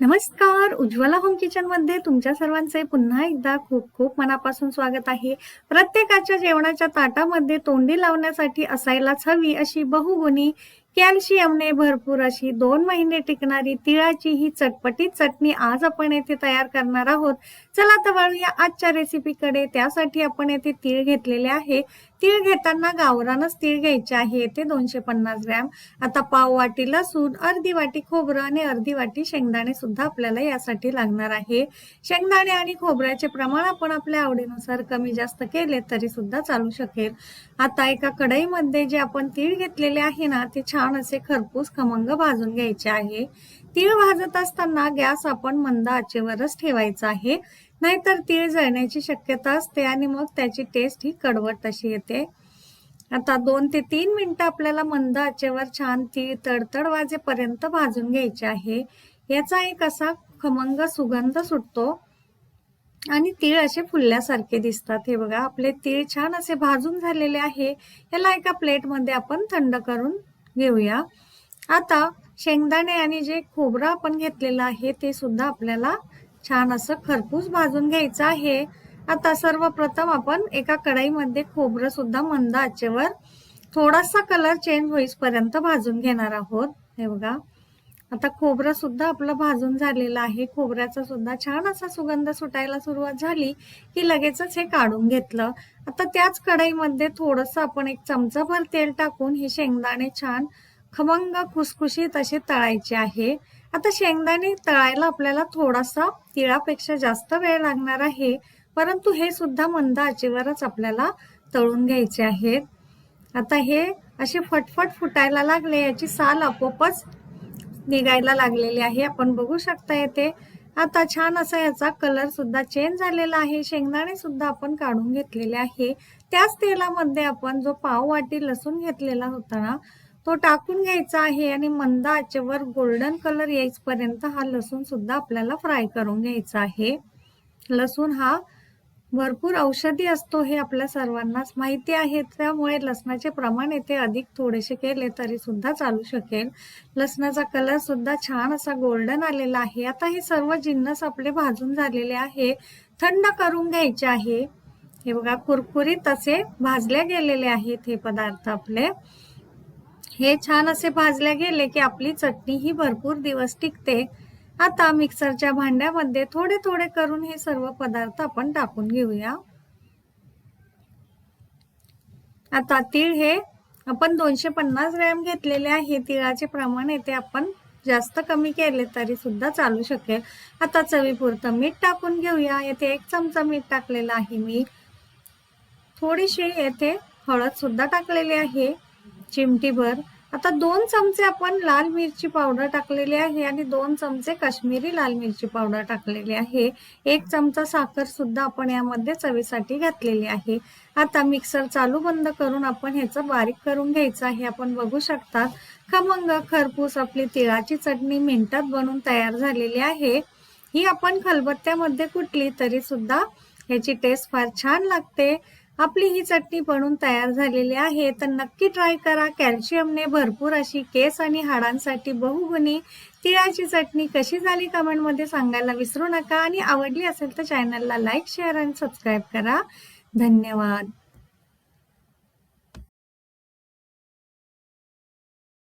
नमस्कार. उज्ज्वला होम किचनमध्ये तुमच्या सर्वांचे पुन्हा एकदा खूप खूप मनापासून स्वागत आहे. प्रत्येकाच्या जेवणाच्या ताटामध्ये तोंडी लावण्यासाठी असायलाच हवी अशी बहुगुणी कॅल्शियमने भरपूर अशी दोन महिने टिकणारी तिळाची ही चटपटीत चटणी आज आपण येथे तयार करणार आहोत. चला तर वळूया आजच्या रेसिपीकडे त्यासाठी आपण येथे तीळ घेतलेले आहे. तीळ घेताना गावरानच तीळ घ्यायचे आहे. येथे दोनशे पन्नास ग्रॅम. आता पाव वाटी लसूण अर्धी वाटी खोबरं आणि अर्धी वाटी शेंगदाणे सुद्धा आपल्याला यासाठी लागणार आहे. शेंगदाणे आणि खोबऱ्याचे प्रमाण आपण आपल्या आवडीनुसार कमी जास्त केले तरी सुद्धा चालू शकेल. आता एका कढईमध्ये जे आपण तीळ घेतलेले आहे ना ते छान असे खरपूस खमंग भाजून घ्यायचे आहे. तीळ भाजत असताना गॅस आपण मंद आचेवरच ठेवायचा आहे. नाहीतर तीळ जळण्याची शक्यता असते आणि मग त्याची टेस्ट ही कडवट अशी येते. आता दोन ते तीन मिनिटं आपल्याला मंद आचेवर छान तीळ तडतड वाजेपर्यंत भाजून घ्यायचे आहे. याचा एक असा खमंग सुगंध सुटतो. आणि तीळ असे फुलल्यासारखे दिसतात. हे बघा आपले तीळ छान असे भाजून झालेले आहे. याला एका प्लेटमध्ये आपण थंड करून घेऊया. आता शेंगदाणे आणि जे खोबरं आपण घेतलेलं आहे ते सुद्धा आपल्याला छान असं खरपूस भाजून घ्यायचं आहे. आता सर्वप्रथम आपण एका कढईमध्ये खोबरं सुद्धा मंद आचेवर थोडासा कलर चेंज होईपर्यंत भाजून घेणार आहोत. हे बघा. आता खोबरं सुद्धा आपलं भाजून झालेलं आहे. खोबऱ्याचा सुद्धा छान असा सुगंध सुटायला सुरुवात झाली की लगेचच हे काढून घेतलं. आता त्याच कढईमध्ये थोडंसं आपण एक चमचाभर तेल टाकून हे शेंगदाणे छान खमंग खुसखुशीत असे तळायचे आहे. आता शेंगदाणे तळायला आपल्याला थोडासा तिळापेक्षा जास्त वेळ लागणार आहे. परंतु हे सुद्धा मंद आचेवरच आपल्याला तळून घ्यायचे आहेत. आता हे असे फटफट फुटायला लागले याची साल आपोआपच निघायला लागलेली आहे. आपण बघू शकता येते आता छान असा याचा कलर सुद्धा चेंज झालेला आहे. शेंगदाणे सुद्धा आपण काढून घेतलेले आहे. त्याच तेलामध्ये आपण जो पाव वाटी लसूण घेतलेला होता ना तो टाकून घ्यायचा आहे आणि मंद आचेवर गोल्डन कलर येईपर्यंत हा लसूण सुद्धा आपल्याला फ्राय करून घ्यायचा आहे. लसूण हा भरपूर औषधी असतो हे आपल्या सर्वांनाच माहिती आहे. त्यामुळे लसणाचे प्रमाण येथे अधिक थोडेसे केले तरी सुद्धा चालू शकेल. लसणाचा कलर सुद्धा छान असा गोल्डन आलेला आहे. आता हे सर्व जिन्नस आपले भाजून झालेले आहे. थंड करून घ्यायचे आहे. हे बघा कुरकुरीत असे भाजले गेलेले आहेत हे पदार्थ आपले. हे छान असे भाजले गेले की आपली चटणी ही भरपूर दिवस टिकते. आता मिक्सरच्या भांड्यामध्ये थोडे थोडे करून हे सर्व पदार्थ आपण टाकून घेऊया. आता तीळ हे आपण दोनशे पन्नास ग्रॅम घेतलेले आहे. तिळाचे प्रमाण येते आपण जास्त कमी केले तरी सुद्धा चालू शकेल. आता चवीपुरतं मीठ टाकून घेऊया. येथे एक चमचा मीठ टाकलेला आहे मी. थोडीशी येथे हळद सुद्धा टाकलेली आहे. चिमटीभर. आता दोन चमचे आपण लाल मिरची पावडर टाकलेली आहे आणि दोन चमचे काश्मीरी लाल मिरची पावडर टाकलेली आहे. एक चमचा साखर सुद्धा आपण यामध्ये चवीसाठी घातलेली आहे. आता मिक्सर चालू बंद करून आपण ह्याचं बारीक करून घ्यायचं आहे. आपण बघू शकता खमंग खरपूस आपली तिळाची चटणी मिनिटात बनवून तयार झालेली आहे. ही आपण खलबत्त्यामध्ये कुठली तरी सुद्धा ह्याची टेस्ट फार छान लागते. आपली ही चटणी बनवून तयार झालेली आहे तर नक्की ट्राय करा. कॅल्शियमने भरपूर अशी केस आणि हाडांसाठी बहुगुणी. तिळाची चटणी कशी झाली कमेंटमध्ये सांगायला विसरू नका. आणि आवडली असेल तर चॅनलला लाईक शेअर आणि सबस्क्राईब करा. धन्यवाद.